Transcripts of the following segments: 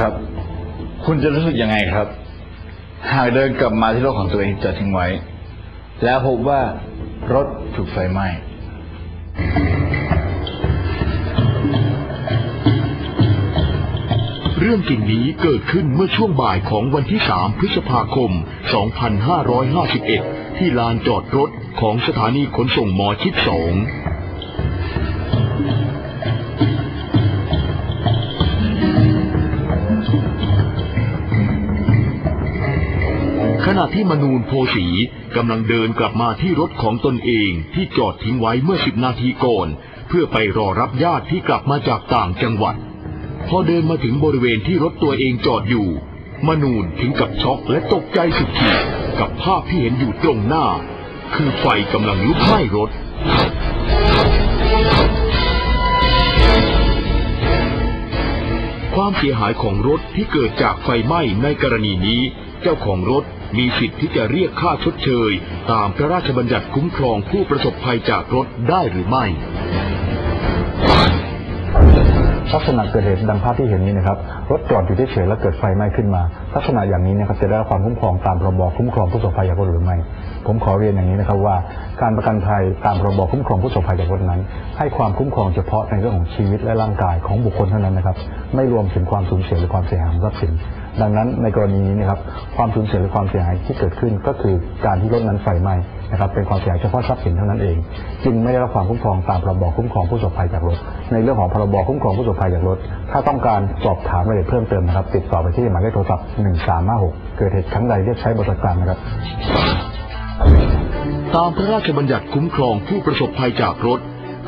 ครับ คุณจะรู้สึกยังไงครับ หากเดินกลับมาที่รถของตัวเองจอดทิ้งไว้ แล้วพบว่ารถถูกไฟไหม้เรื่องจริงนี้เกิดขึ้นเมื่อช่วงบ่ายของวันที่ 3 พฤษภาคม 2551 ที่ลานจอดรถของสถานีขนส่งหมอชิดสอง ณะที่มนูนโพสีกำลังเดินกลับมาที่รถของตนเองที่จอดทิ้งไว้เมื่อสิบนาทีก่อน เพื่อไปรอรับญาติที่กลับมาจากต่างจังหวัด พอเดินมาถึงบริเวณที่รถตัวเองจอดอยู่ มนูนถึงกับช็อกและตกใจสุดขีดกับภาพที่เห็นอยู่ตรงหน้า คือไฟกำลังลุกไหม้รถความเสียหายของรถที่เกิดจากไฟไหม้ในกรณีนี้ เจ้าของรถมีสิทธิ์ที่จะเรียกค่าชดเชย ตามพระราชบัญญัติคุ้มครองผู้ประสบภัยจากรถได้หรือไม่ ลักษณะเกิดเหตุดังภาพที่เห็นนี้นะครับ รถจอดอยู่เฉยๆแล้วเกิดไฟไหม้ขึ้นมา ลักษณะอย่างนี้นะครับจะได้รับความคุ้มครองตามพรบคุ้มครองผู้ประสบภัยจากรถหรือไม่ ผมขอเรียนอย่างนี้นะครับว่า การประกันภัยตามพรบคุ้มครองผู้ประสบภัยจากรถนั้น ให้ความคุ้มครองเฉพาะในเรื่องของชีวิตและร่างกายของบุคคลเท่านั้นนะครับ ไม่รวมถึงความสูญเสียหรือความเสียหายของทรัพย์สิน ดังนั้นในกรณีนี้นะครับความสูญเสียหรือความเสียหายที่เกิดขึ้น ก็คือการที่รถนั้นไฟไหม้นะครับเป็นความเสียหายเฉพาะทรัพย์สินเท่านั้นเอง จึงไม่ได้รับความคุ้มครองตามพรบคุ้มครองผู้ประสบภัยจากรถ ในเรื่องของพรบคุ้มครองผู้ประสบภัยจากรถ ถ้าต้องการสอบถามรายละเอียดเพิ่มเติมนะครับติดต่อไปที่หมายเลขโทรศัพท์ 1356 เกิดเหตุครั้งใดเรียกใช้บริการนะครับตามพระราชบัญญัติคุ้มครองผู้ประสบภัยจากรถ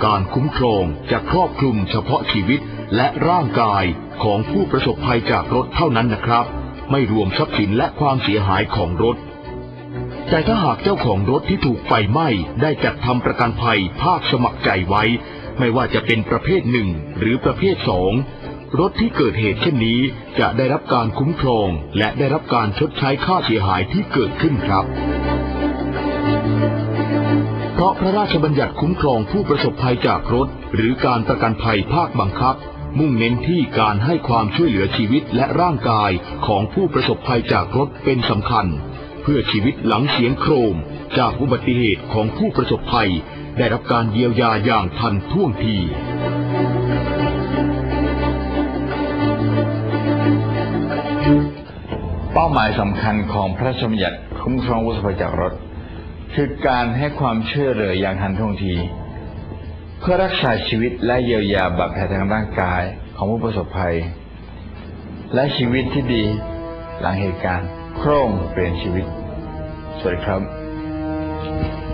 การคุ้มครองจะครอบคลุมเฉพาะชีวิตและร่างกายของผู้ประสบภัยจากรถเท่านั้นนะครับ ไม่รวมทรัพย์สินและความเสียหายของรถ แต่ถ้าหากเจ้าของรถที่ถูกไฟไหม้ได้จัดทำประกันภัยภาคสมัครใจไว้ ไม่ว่าจะเป็นประเภทหนึ่งหรือประเภทสองรถที่เกิดเหตุเช่นนี้จะได้รับการคุ้มครอง และได้รับการชดใช้ค่าเสียหายที่เกิดขึ้นครับะพระราชบัญญัติคุ้มครองผู้ประสบภัยจากรถ หรือการประกันภัยภาคบังคับ มุ่งเน้นที่การให้ความช่วยเหลือชีวิตและร่างกายของผู้ประสบภัยจากรถเป็นสำคัญ เพื่อชีวิตหลังเสียงโครม จากอุบัติเหตุของผู้ประสบภัย ได้รับการเยียวยาอย่างทันท่วงทีเป้าหมายสำคัญของพระราชบัญญัติคุ้มครองผู้ประสบภัยจากรถ คือการให้ความช่วยเหลืออย่างทันท่วงที เพื่อรักษาชีวิตและเยียวยาบาดแผลทางร่างกายของผู้ประสบภัย และชีวิตที่ดีหลังเหตุการณ์โครงเปลี่ยนชีวิต สวัสดีครับ